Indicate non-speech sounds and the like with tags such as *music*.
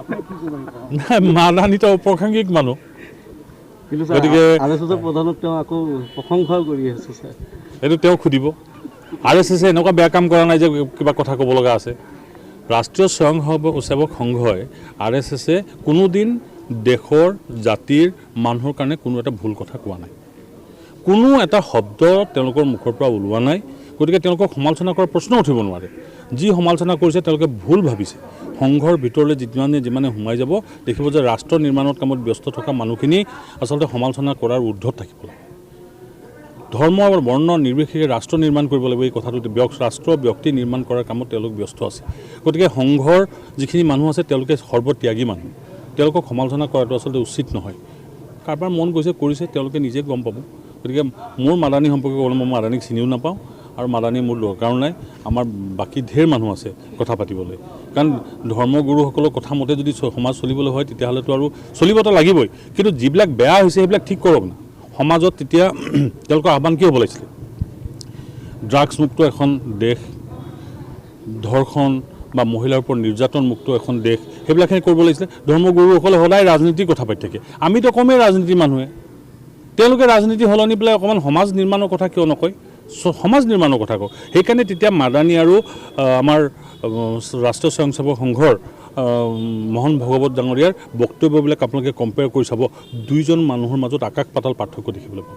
আপুনি কি ক'ব এই কথা? নাই মাদানীতো অপ্ৰাসংগিক মানুহ গতিকে- এইটো তেওঁ সুধিব। আৰ এছ এছে এনেকুৱা বেয়া কাম কৰা নাই যে কিবা কথা ক'ব লগা আছে। ৰাষ্ট্ৰীয় স্বয়ংসেৱক সেৱক সংঘই আৰ এছ এছে কোনোদিন দেশৰ জাতিৰ মানুহৰ কাৰণে কোনো এটা ভুল কথা কোৱা নাই। কোনো এটা শব্দ তেওঁলোকৰ মুখৰ পৰা ওলোৱা নাই। গতিকে তেওঁলোকক সমালোচনা কৰাৰ প্ৰশ্ন উঠিব নোৱাৰে। যি সমালোচনা কৰিছে, তেওঁলোকে ভুল ভাবিছে। সংঘৰ ভিতৰলৈ যিমানে যিমানে সোমাই যাব, দেখিব যে ৰাষ্ট্ৰ নিৰ্মাণৰ কামত ব্যস্ত থকা মানুহখিনি আচলতে সমালোচনা কৰাৰ ঊৰ্ধত থাকিব লাগে। ধৰ্ম আৰু বৰ্ণ নিৰ্বিশেষে ৰাষ্ট্ৰ নিৰ্মাণ কৰিব লাগিব, এই কথাটো ৰাষ্ট্ৰ ব্যক্তি নিৰ্মাণ কৰাৰ কামত তেওঁলোক ব্যস্ত আছে। গতিকে সংঘৰ যিখিনি মানুহ আছে, তেওঁলোকে সৰ্বত্যাগী মানুহ। তেওঁলোকক সমালোচনা কৰাটো আচলতে উচিত নহয়। কাৰোবাৰ মন গৈছে, কৰিছে, তেওঁলোকে নিজে গম পাব। গতিকে মোৰ মাদানী সম্পৰ্কে ক'বলৈ মই মাদানীক চিনিও নাপাওঁ। আৰু মাদানী মোৰ দৰকাৰো নাই, আমাৰ বাকী ঢেৰ মানুহ আছে কথা পাতিবলৈ। কাৰণ ধৰ্মগুৰুসকলৰ কথা মতে যদি সমাজ চলিবলৈ হয়, তেতিয়াহ'লেতো আৰু চলিবতো লাগিবই। কিন্তু যিবিলাক বেয়া হৈছে, সেইবিলাক ঠিক কৰক না। সমাজত তেতিয়া *clears throat* তেওঁলোকৰ আহ্বান কি হ'ব লাগিছিলে? ড্ৰাগছমুক্ত এখন দেশ, ধৰ্ষণ বা মহিলাৰ ওপৰত নিৰ্যাতনমুক্ত এখন দেশ, সেইবিলাকখিনি কৰিব লাগিছিলে। ধৰ্মগুৰুসকলে সদায় ৰাজনীতিৰ কথা পাতি থাকে। আমিতো কমেই ৰাজনীতিৰ মানুহে। তেওঁলোকে ৰাজনীতি সলনি পেলাই অকণমান সমাজ নিৰ্মাণৰ কথা কিয় নকয়? সমাজ নিৰ্মাণৰ কথা কওঁ। সেইকাৰণে তেতিয়া মাদানী আৰু আমাৰ ৰাষ্ট্ৰীয় স্বয়ংসেৱক সংঘৰ মোহন ভগৱত ডাঙৰীয়াৰ বক্তব্যবিলাক আপোনালোকে কম্পেয়াৰ কৰি চাব। দুইজন মানুহৰ মাজত আকাশ পাতাল পাৰ্থক্য দেখিবলৈ পাব